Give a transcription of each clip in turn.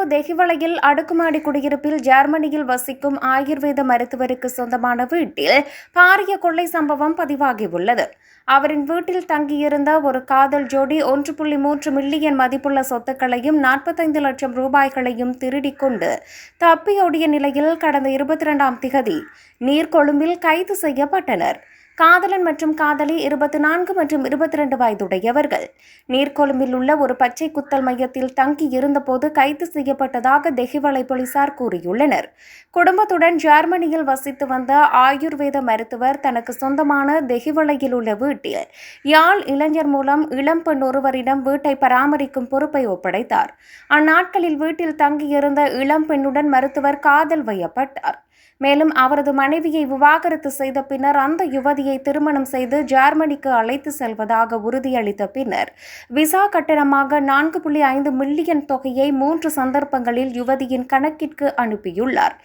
தெஹிவளையில் அடுக்குமாடி குடியிருப்பில் ஜெர்மனியில் வசிக்கும் ஆயுர்வேத மருத்துவருக்கு சொந்தமான வீட்டில் பாரிய கொள்ளை சம்பவம் பதிவாகியுள்ளது. அவரின் வீட்டில் தங்கியிருந்த ஒரு காதல் ஜோடி ஒன்று புள்ளி மூன்று மில்லியன் மதிப்புள்ள சொத்துக்களையும் நாற்பத்தைந்து லட்சம் ரூபாய்களையும் திருடிக்கொண்டு தப்பியோடிய நிலையில் கடந்த இருபத்தி இரண்டாம் திகதி நீர்கொழும்பில் கைது செய்யப்பட்டனர். காதலன் மற்றும் காதலி இருபத்தி நான்கு மற்றும் இருபத்தி ரெண்டு வயதுடையவர்கள். நீர்கொழும்பில் உள்ள ஒரு பச்சை குத்தல் மையத்தில் தங்கி இருந்தபோது கைது செய்யப்பட்டதாக தெஹிவளை போலீசார் கூறியுள்ளனர். குடும்பத்துடன் ஜெர்மனியில் வசித்து வந்த ஆயுர்வேத மருத்துவர் தனக்கு சொந்தமான தெஹிவளையில் உள்ள வீட்டில் யாழ் இளைஞர் மூலம் இளம் பெண் ஒருவரிடம் வீட்டை பராமரிக்கும் பொறுப்பை ஒப்படைத்தார். அந்நாட்களில் வீட்டில் தங்கியிருந்த இளம் பெண்ணுடன் மருத்துவர் காதல் வயப்பட்டார். மேலும் அவரது மனைவியை விவாகரத்து செய்த பின்னர் அந்த யுவதியை திருமணம் செய்து ஜெர்மனிக்கு அழைத்து செல்வதாக உறுதியளித்த பின்னர் விசா கட்டணமாக நான்கு புள்ளி ஐந்து மில்லியன் தொகையை மூன்று சந்தர்ப்பங்களில் யுவதியின் கணக்கிற்கு அனுப்பியுள்ளார்.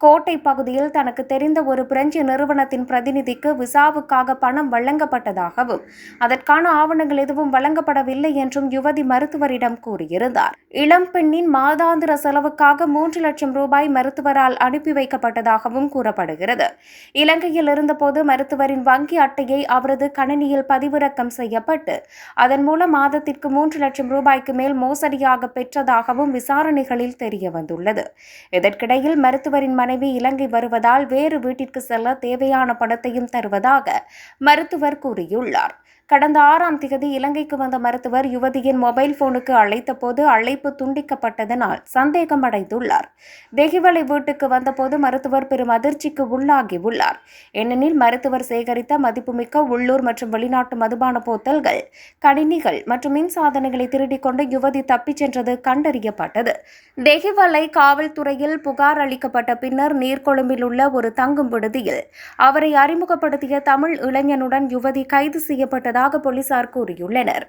கோட்டை பகுதியில் தனக்கு தெரிந்த ஒரு பிரெஞ்சு நிறுவனத்தின் பிரதிநிதிக்கு விசாவுக்காக பணம் வழங்கப்பட்டதாகவும் அதற்கான ஆவணங்கள் எதுவும் வழங்கப்படவில்லை என்றும் யுவதி மருத்துவரிடம் கூறியிருந்தார். இளம் பெண்ணின் மாதாந்திர செலவுக்காக மூன்று லட்சம் ரூபாய் மருத்துவரால் அனுப்பி வைக்கப்பட்டதாகவும் கூறப்படுகிறது. இலங்கையில் இருந்தபோது மருத்துவரின் வங்கி அட்டையை அவரது கணினியில் பதிவிறக்கம் செய்யப்பட்டு அதன் மூலம் மாதத்திற்கு மூன்று லட்சம் ரூபாய்க்கு மேல் மோசடியாக பெற்றதாகவும் விசாரணைகளில் தெரிய வந்துள்ளது இதற்கிடையில் மருத்துவரின் மனைவி இலங்கை வருவதால் வேறு வீட்டிற்கு செல்ல தேவையான பணத்தையும் தருவதாக மருத்துவர் கூறியுள்ளார். கடந்த ஆறாம் திகதி இலங்கைக்கு வந்த மருத்துவர் யுவதியின் மொபைல் போனுக்கு அழைத்தபோது அழைப்பு துண்டிக்கப்பட்டதனால் சந்தேகம் அடைந்துள்ளார் தெஹிவளை வீட்டுக்கு வந்தபோது மருத்துவர் பெரும் அதிர்ச்சிக்கு உள்ளாகியுள்ளார். ஏனெனில் மருத்துவர் சேகரித்த மதிப்புமிக்க உள்ளூர் மற்றும் வெளிநாட்டு மதுபான போத்தல்கள் கணினிகள் மற்றும் மின் சாதனங்களை திருடிக் கொண்டு யுவதி தப்பிச் சென்றது கண்டறியப்பட்டது. தெஹிவளை காவல்துறையில் புகார் அளிக்கப்பட்ட பின்னர் நீர்கொழும்பில் உள்ள ஒரு தங்கும் விடுதியில் அவரை அறிமுகப்படுத்திய தமிழ் இளைஞனுடன் யுவதி கைது செய்யப்பட்டது வருவதாக போலீசார் கூறியுள்ளனர்.